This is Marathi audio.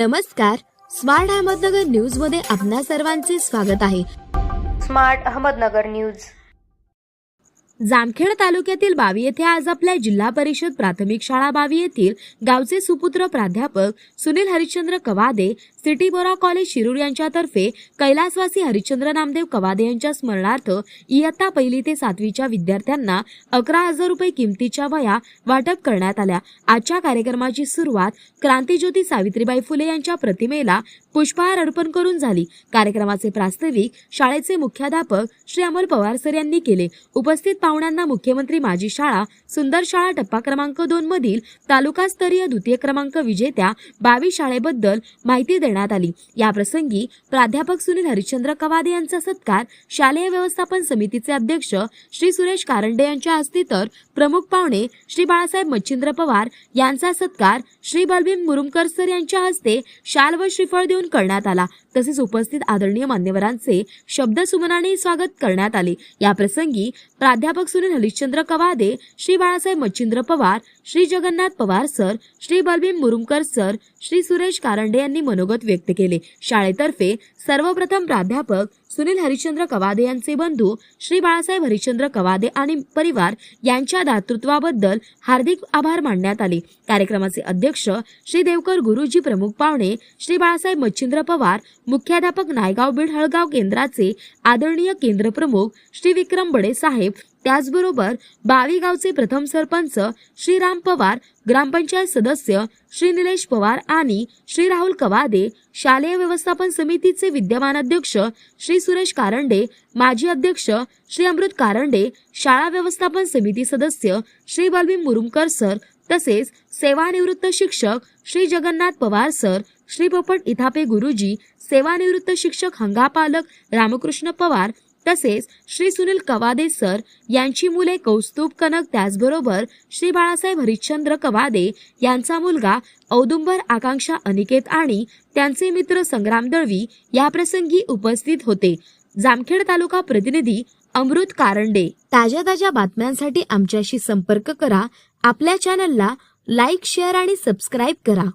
नमस्कार स्मार्ट अहमदनगर न्यूजमध्ये आपणा सर्वांचे स्वागत आहे. Smart Ahmednagar news. जामखेड तालुक्यातील बावी येथे आज आपल्या जिल्हा परिषद प्राथमिक शाळा बावी येथील गावचे सुपुत्र प्राध्यापक Sunil Harishchandra Kawade C T Bora college Shirur यांच्यातर्फे कैलासवासी हरिश्चंद्र नामदेव कवादे यांच्या स्मरणार्थ इयत्ता पहिली ते सातवीच्या विद्यार्थ्यांना अकरा हजार रुपये किमतीच्या वया वाटप करण्यात आल्या. आजच्या कार्यक्रमाची सुरुवात क्रांतीज्योती सावित्रीबाई फुले यांच्या प्रतिमेला पुष्पहार अर्पण करून झाली. कार्यक्रमाचे प्रास्ताविक शाळेचे मुख्याध्यापक श्री अमोल पवार सर यांनी केले. उपस्थित पाहुण्यांना मुख्यमंत्री माझी शाळा सुंदर शाळा टप्पा क्रमांक दोन मधील तालुकास्तरीय द्वितीय क्रमांक विजेत्या बावीस शाळेबद्दल माहिती देण्यात आली. या प्रसंगी प्राध्यापक सुनील हरिश्चंद्र कवादे यांचा सत्कार शालेय व्यवस्थापन समितीचे अध्यक्ष श्री सुरेश कारंडे यांच्या हस्ते तर प्रमुख पाहुणे श्री बाळासाहेब मच्छिंद्र पवार यांचा सत्कार श्री बलभीम मुरुमकर सर यांच्या हस्ते शाल व श्रीफळ देऊन करण्यात आला. तसेच उपस्थित आदरणीय मान्यवरांचे शब्दसुमनाने स्वागत करण्यात आले. याप्रसंगी प्राध्यापक प्राध्यापक सुनील हरिश्चंद्र कवादे श्री बाळासाहेब मच्छिंद्र पवार श्री जगन्नाथ पवार सर श्री बलभीम मुरुमकर सर श्री सुरेश कारंडे यांनी मनोगत व्यक्त केले. शाळेतर्फे सर्वप्रथम प्राध्यापक सुनील हरिश्चंद्र कवादे यांचे बंधू श्री बाळासाहेब हरिश्चंद्र कवादे आणि परिवार यांच्या दातृत्वाबद्दल हार्दिक आभार मानण्यात आले. कार्यक्रमाचे अध्यक्ष श्री देवकर गुरुजी प्रमुख पाहुणे श्री बाळासाहेब मच्छिंद्र पवार मुख्याध्यापक नायगाव बीड हळगाव केंद्राचे आदरणीय केंद्र प्रमुख श्री विक्रम बडे साहेब त्याचबरोबर बावीगावचे प्रथम सरपंच श्रीराम पवार ग्रामपंचायत सदस्य श्री निलेश पवार आणि श्री राहुल कवादे शालेय व्यवस्थापन समितीचे विद्यमान अध्यक्ष श्री सुरेश कारंडे माजी अध्यक्ष श्री अमृत कारंडे शाळा व्यवस्थापन समिती सदस्य श्री बलभीम मुरुमकर सर तसेच सेवानिवृत्त शिक्षक श्री जगन्नाथ पवार सर श्री पोपट इथापे गुरुजी सेवानिवृत्त शिक्षक हंगापालक रामकृष्ण पवार तसेच श्री सुनील कवादे सर यांची मुले कौस्तुभ कनक त्याचबरोबर श्री बाळासाहेब हरिश्चंद्र कवादे यांचा मुलगा औदुंबर आकांक्षा अनिकेत आणि त्यांचे मित्र संग्राम दळवी या प्रसंगी उपस्थित होते. जामखेड तालुका प्रतिनिधी अमृत कारंडे. ताज्या ताज्या बातम्यांसाठी आमच्याशी संपर्क करा. आपल्या चॅनलला लाईक शेअर आणि सबस्क्राईब करा.